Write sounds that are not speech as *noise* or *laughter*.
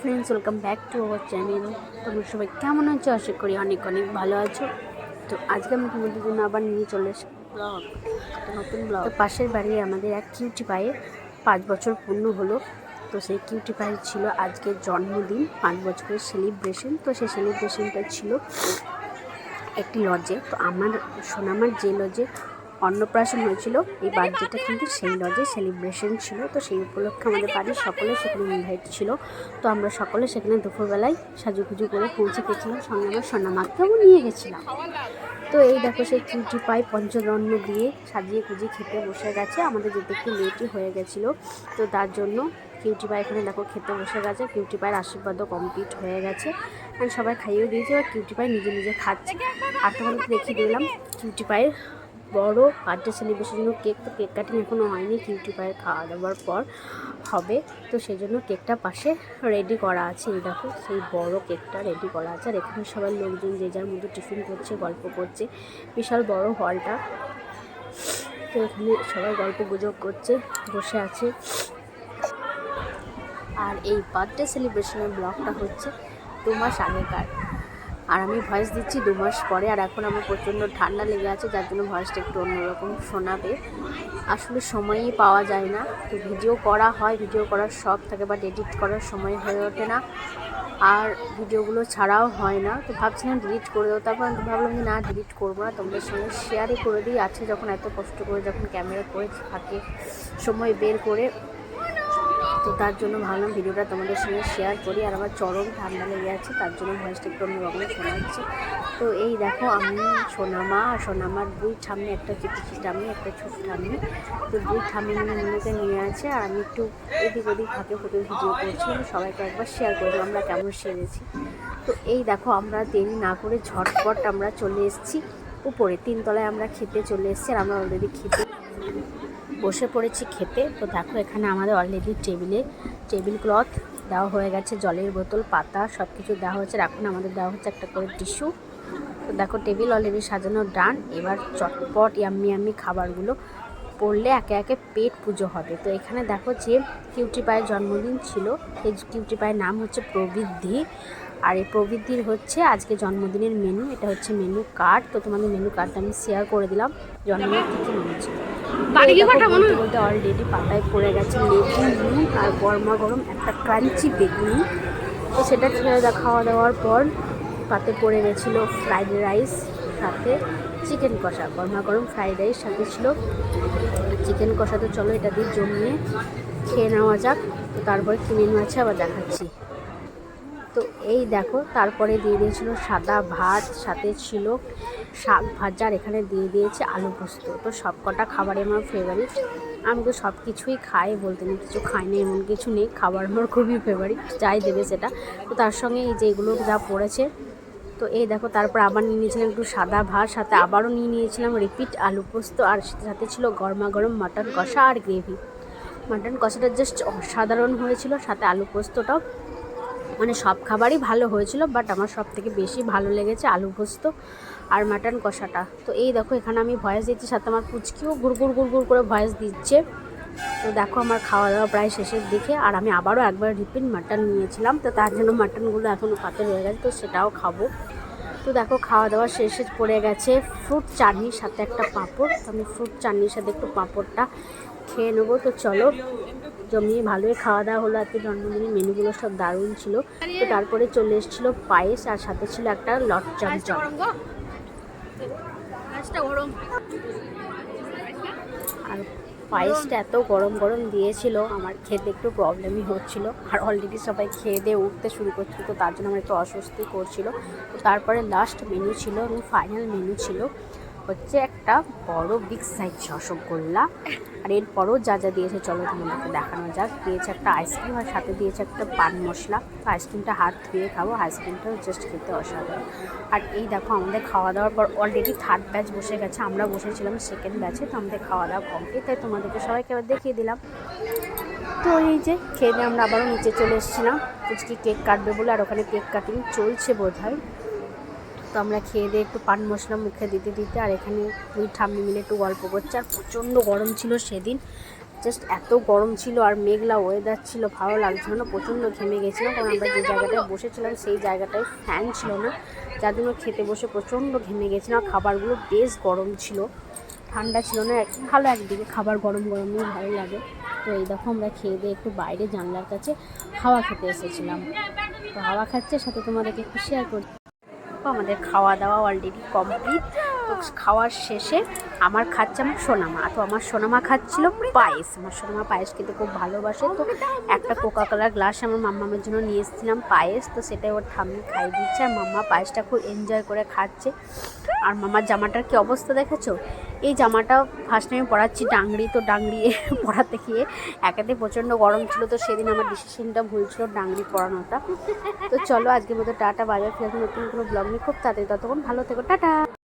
Friends, welcome back to our channel. তোমরা সবাই কেমন আছো? আশা করি অনেক অনেক ভালো আছো। তো আজকে আমি তোমাদের জন্য আবার নিয়ে চলে এসে ব্লগ নতুন ব্লগ। পাশের বাড়ি আমাদের এক কিউটি পায়ে পাঁচ বছর পূর্ণ হলো। তো সেই কিউটি পায়ের ছিল আজকে জন্মদিন, পাঁচ বছরের সেলিব্রেশন তো সেই সেলিব্রেশনটা ছিল একটি লজে তো আমার, সোনামার যে লজে অন্নপ্রাশন হয়েছিল। এই বার্থডেটা কিন্তু সেই লজে সেলিব্রেশন ছিল। তো সেই উপলক্ষে আমাদের বাড়ির সকলে সেখানে ইনভাইট ছিল। তো আমরা সকলে সেখানে দুপুরবেলায় সাজুগুজু করে পৌঁছে গেছিলাম। সঙ্গে আমার সোনামাকেও নিয়ে গেছিলাম। তো এই দেখো সেই কিউটি পাই পঞ্চরণ্য দিয়ে সাজিয়ে গুজিয়ে খেতে বসে গেছে। আমাদের যেতে একটু লেটই হয়ে গেছিল, তো তার জন্য কিউটি পাই এখানে দেখো খেতে বসে গেছে। কিউটি পায়ের আশীর্বাদও কমপ্লিট হয়ে গেছে। আর সবাই খাইয়েও দিয়েছে আর কিউটি পাই নিজে নিজে খাচ্ছে। আর তোমাদের দেখিয়ে দিলাম কিউটি পায়ের বড় বার্থডে সেলিব্রেশনের জন্য কেক তো কেক কাটিং এখনও হয়নি কিউটি খাওয়া দাওয়ার পর হবে। তো সেই জন্য কেকটা পাশে রেডি করা আছে, এই দেখো, সেই বড় কেকটা রেডি করা আছে। আর এখানে সবাই লোকজন যে যার মধ্যে টিফিন করছে, গল্প করছে, বিশাল বড় হলটা তো এখানে সবাই গল্প গুজব করছে, বসে আছে। আর এই বার্থডে সেলিব্রেশনের ব্লগটা হচ্ছে দু মাস আগেকার আর আমি ভয়েস দিচ্ছি দু মাস পরে, আর এখন আমার প্রচণ্ড ঠান্ডা লেগে আছে, যার জন্য ভয়েসটা একটু অন্যরকম শোনাবে। আসলে সময়ই পাওয়া যায় না। তো ভিডিও করা হয় ভিডিও করার শখ থাকে বাট এডিট করার সময় হয়ে ওঠে না। আর ভিডিওগুলো ছাড়াও হয় না। তো ভাবছিলাম ডিলিট করে দেবো, তারপর আমি ভাবলাম যে না ডিলিট করব না। তোমাদের সঙ্গে শেয়ারই করে দিই। আছে যখন এত কষ্ট করে যখন ক্যামেরা করে থাকে, সময় বের করে তো তার জন্য ভাবলাম ভিডিওটা তোমাদের সঙ্গে শেয়ার করি, আর আমার চরম ঠান্ডা লেগে আছে, তার জন্য ভয়েসটা একটু অন্যরকম শোনাচ্ছি তো এই দেখো, আমি সোনামা, আর সোনামার দুই ঠাম্মি, একটা চিঠি ঠাম্মি, একটা ছোট ঠাম্মি। তো দুই ঠাম্মি মনেকে নিয়ে আছে, আর আমি একটু এদিক ওদিক ফাঁকে ফুটে ভিডিও করছি সবাইকে একবার শেয়ার করব আমরা কেমন সেরেছি তো এই দেখো, আমরা দেরি না করে ঝটপট আমরা চলে এসেছি, উপরে, তিনতলায় আমরা খেতে চলে এসেছি, আর আমরা অলরেডি খেতে বসে পড়েছি খেতে। তো দেখো, এখানে আমাদের অলরেডি টেবিলে টেবিল ক্লথ দেওয়া হয়ে গেছে, জলের বোতল, পাতা সব কিছু দেওয়া আর এখন আমাদের দেওয়া হচ্ছে একটা করে টিস্যু তো দেখো টেবিল অলরেডি সাজানো ডান এবার চটপট ইয়াম্মি ইয়াম্মি খাবারগুলো পড়লে একে একে পেট পুজো হবে। তো এখানে দেখো যে কিউটি পায়ের জন্মদিন ছিল। সেই কিউটি পায়ের নাম হচ্ছে প্রবৃদ্ধি। আর এই প্রবৃদ্ধির হচ্ছে আজকে জন্মদিনের মেনু এটা হচ্ছে মেনু কার্ড তো তোমাদের মেনু কার্ডটা আমি শেয়ার করে দিলাম। জন্মদিনের কী কী মেনু ছিল? বলতে অলরেডি পাতায় পড়ে গেছে লেবু আর গরমা গরম একটা ক্রাঞ্চি বেগুনি। তো সেটা খাওয়া দাওয়ার পর পাতে পড়ে গেছিল ফ্রাইড রাইস সাথে চিকেন কষা। গরমা গরম ফ্রাইড রাইস সাথে ছিল চিকেন কষা। তো চলো এটা দিয়ে জমিয়ে খেয়ে নেওয়া যাক। তারপরে কি মেনু আছে আবার দেখাচ্ছি। তো এই দেখো, তারপরে দিয়ে দিয়েছিল সাদা ভাত, সাথে ছিল শাক ভাজা, আর এখানে দিয়ে দিয়েছে আলু পোস্ত। তো সব কটা খাবারই আমার ফেভারিট আমি তো সব কিছুই খাই বলতে নেই, কিছু খাই না, এমন কিছু নেই, খাবার আমার খুবই ফেভারিট যাই দেবে সেটা। তো তার সঙ্গে এই যে এগুলো যা পড়েছে, তো এই দেখো, তারপর আবার নিয়ে নিয়েছিলাম একটু সাদা ভাত, সাথে আবারও নিয়ে নিয়েছিলাম রিপিট আলু পোস্ত, আর সাথে ছিল গরমা গরম মাটন কষা আর গ্রেভি মাটন কষাটা জাস্ট অসাধারণ হয়েছিল, সাথে আলু পোস্তটাও। মানে সব খাবারই ভালো হয়েছিল বাট আমার সব থেকে বেশি ভালো লেগেছে আলু পোস্ত আর মাটন কষাটা। তো এই দেখো, এখানে আমি ভয়েস দিচ্ছি, সাথে আমার পুচকিও গুড় গুড় গুড় করে ভয়েস দিচ্ছে। তো দেখো, আমার খাওয়া দাওয়া প্রায় শেষের দিকে, আর আমি আবারও একবার রিপিট মাটন নিয়েছিলাম। তো তার জন্য মাটনগুলো এখনও পাতে রয়ে গেছে, তো সেটাও খাব। তো দেখো খাওয়া দাওয়া শেষে পড়ে গেছে ফ্রুট চাটনির সাথে একটা পাঁপড়। তো আমি ফ্রুট চাটনির সাথে একটু পাঁপড়টা খেয়ে নেব। তো চলো জমিয়ে ভালোই খাওয়া দাওয়া হলো আজকে জন্মদিনের মেনুগুলো সব দারুণ ছিল। তো তারপরে চলে এসেছিল পায়েস আর সাথে ছিল একটা লট চমচম আর পায়েসটা এত গরম গরম দিয়েছিল আমার খেতে একটু প্রবলেমই হচ্ছিল। আর অলরেডি সবাই খেয়ে দিয়ে উঠতে শুরু করছিল তো তার জন্য আমার একটু অস্বস্তি করছিল। তো তারপরে লাস্ট মেনু ছিল এবং ফাইনাল মেনু ছিল। হচ্ছে একটা বড় বিগ সাইজ রসগোল্লা আর এরপরও যা যা দিয়েছে, চলো তোমাদেরকে দেখানো যাক। দিয়েছে একটা আইসক্রিম আর সাথে দিয়েছে একটা পান মশলা। আইসক্রিমটা হাত ধুয়ে খাব আইসক্রিমটাও জাস্ট খেতে অসাধারণ। আর এই দেখো, আমাদের খাওয়া দাওয়ার পর অলরেডি থার্ড ব্যাচ বসে গেছে। আমরা বসেছিলাম সেকেন্ড ব্যাচে তো আমাদের খাওয়া দাওয়া কমপ্লিট তাই তোমাদেরকে সবাইকে আবার দেখিয়ে দিলাম। তো এই যে, খেয়ে আমরা আবারও নিচে চলে এসেছিলাম। কুচকি কেক কাটবে বলে, আর ওখানে কেক কাটিং চলছে বোধ হয় তো আমরা খেয়ে দিয়ে একটু পান মশলা মুখে দিতে দিতে আর এখানে দুই ঠাম্মি মিলে একটু গল্প করছে। আর প্রচণ্ড গরম ছিল সেদিন। জাস্ট এত গরম ছিল আর মেঘলা ওয়েদার ছিল, ভালো লাগছিল না, প্রচণ্ড ঘেমে গেছিলাম। কারণ আমরা যে জায়গাটায় বসেছিলাম, সেই জায়গাটায় ফ্যান ছিল না। যার জন্য খেতে বসে প্রচণ্ড ঘেমে গেছিলাম। খাবারগুলো বেশ গরম ছিল। ঠান্ডা ছিল না ভালো একদিকে খাবার গরম গরমই ভালো লাগে। তো এই দেখো, আমরা খেয়ে দিয়ে একটু বাইরে জানলার কাছে হাওয়া খেতে এসেছিলাম। তো হাওয়া খাচ্ছে, সাথে তোমাদেরকে একটু শেয়ার করছি। আমাদের খাওয়া দাওয়া অলরেডি কমপ্লিট তো খাওয়ার শেষে আমার খাচ্ছে আমার সোনামা। তো আমার সোনামা খাচ্ছিল পায়েস। আমার সোনামা পায়েস খেতে খুব ভালোবাসে। তো একটা কোকা কোলার গ্লাস আমার মাম্মামের জন্য নিয়ে এসেছিলাম পায়েস। তো সেটাই ওর ঠাম্মি খাই দিচ্ছে। আর মাম্মা পায়েসটা খুব এনজয় করে খাচ্ছে। আর মামার জামাটার কি অবস্থা দেখেছ? এই জামাটা ফার্স্ট টাইম পরাচ্ছি ডাংরি তো ডাংরি *laughs* পরাতে গিয়ে একাতে প্রচণ্ড গরম ছিল। তো সেদিন আমার ডিসিশনটা ভুল ছিল ডাংরি পরানোটা। তো চলো আজকের মতো টাটা। বাজার ফিরে নতুন কোনো ব্লগ নিয়ে। খুব তাড়াতাড়ি ততক্ষণ ভালো থেকো। টাটা!